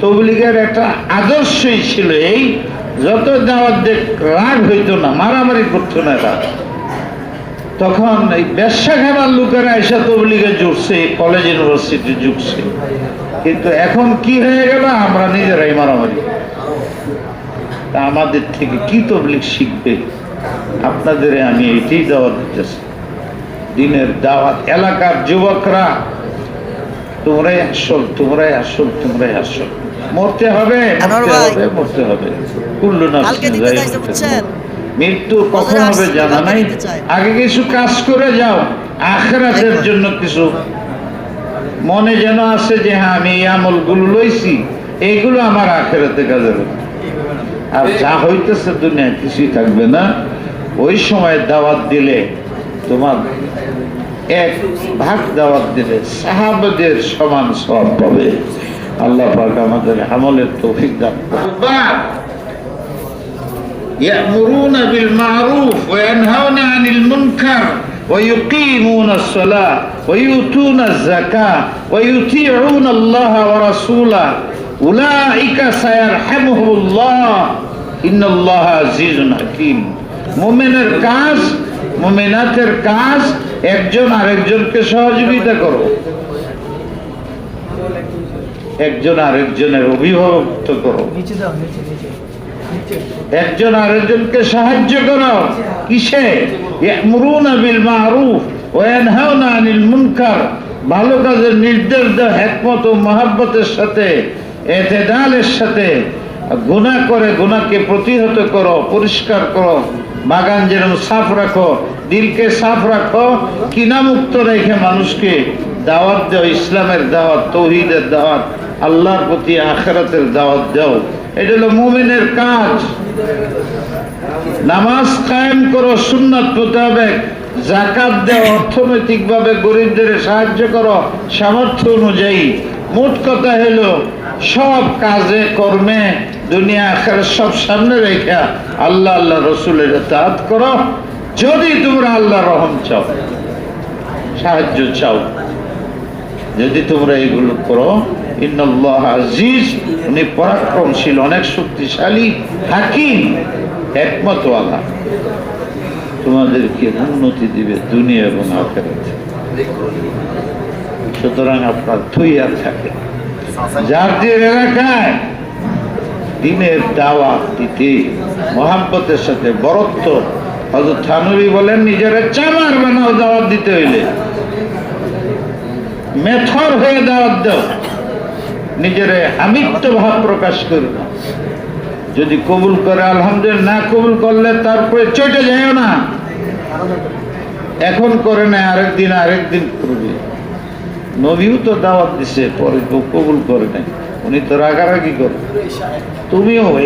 তবলিগের একটা আদর্শই ছিল এই, যত দাওয়াত দেখ রাগ হইতো না, মারামারি করতো না এরা। তখন এই ব্যবসা খাবার লোকেরা এসে তবলিগে জুড়ছে কলেজ ইউনিভার্সিটি জুড়ছে। কিন্তু এখন কি হয়ে গেল? আমরা নিজেরাই মারামারি। তা আমাদের থেকে কি তবলিগ শিখবে? আপনাদের আমি এটাই দাওয়াত দিতেছি। দিনের দাওয়াত, এলাকার যুবকরা, তোমরাই আসল তোমরাই আসল তোমরাই আসল। মরতে হবে মরতে হবে কুল্লু। মৃত্যু কখন হবে জানা নাই। আগে কিছু কাজ করে যাও। আখরাতের জন্য কিছু মনে যেন আছে যে হ্যাঁ আমি এই আমলগুলো লইছি। এইগুলো আমার আখেরাতে কাজে আর যা হইতেছে দুনিয়া কিছুই থাকবে না। ওই সময় দাওয়াত দিলে তোমার এক ভাগ দাওয়াত দিলে সাহাবাদের সমান সব পাবে। আল্লাহ পাক আমাদের আমলের তৌফিক দান করুন। يأمرون بالمعروف وينهون عن المنكر ويقيمون الصلاة ويؤتون الزكاة ويطيعون الله ورسوله أولئك سيرحمهم الله إن الله عزيز حكيم মুমিনের কাজ মুমিনাতের কাজ একজন আরেকজনকে সহযোগিতা করো একজন আরেকজনের অভিভাবকত্ব করো। একজন আরেকজনকে সাহায্য করো। কিসে? বিল মারুফ ওয়া আনিল মুনকার। ভালো কাজের নির্দেশ দাও হিকমত ও মহাব্বতের সাথে এতেদালের সাথে। গুনাহ করে গুনাহকে প্রতিহত করো পরিষ্কার করো। বাগান যেরকম সাফ রাখো দিলকে সাফ রাখো কিনামুক্ত রেখে মানুষকে দাওয়াত দাও, ইসলামের দাওয়াত, তৌহিদের দাওয়াত, আল্লাহর প্রতি আখেরাতের দাওয়াত দাও। এটা হলো মুমিনের কাজ। নামাজ কায়েম করো, সুন্নাত মোতাবেক। জাকাত দেও, অর্থনৈতিকভাবে গরিবদের সাহায্য করো, সামর্থ্য অনুযায়ী। মোট কথা হলো, সব কাজে, কর্মে, দুনিয়া আখের সব সামনে রেখা, আল্লাহ আল্লাহ রসুলের তাঁত করো। যদি তোমরা আল্লাহ রহম চাও, সাহায্য চাও। যদি তোমরা এগুলো করো, ইন্নাল্লাহ আজিজ, উনি পরাক্রমশীল, অনেক শক্তিশালী, হাকিম, একমতওয়ালা। তোমাদেরকে উন্নতি দিবে দুনিয়া এবং আখেরাতে? সুতরাং আপনার থইয়ার থাকে। যার এলাকায় দিনের দাওয়াত দিতে, মহাব্বতের সাথে বরত্ব হজরত থানুরি বলেন, নিজেরা চামার বানাও, দাওয়াত দিতে হইলে। মেথর হয়ে দাওয়াত দাও, নিজের আমিত্ব ভাব প্রকাশ করো যদি কবুল করে, আলহামদুলিল্লাহ, না কবুল করলে তারপরে চটে যায় না। এখন করে না আরেকদিন আরেকদিন করবে। নবীও তো দাওয়াত দিছে, পরে কবুল করে নাই। উনি তো রাগারাগি করে। তুমিও এই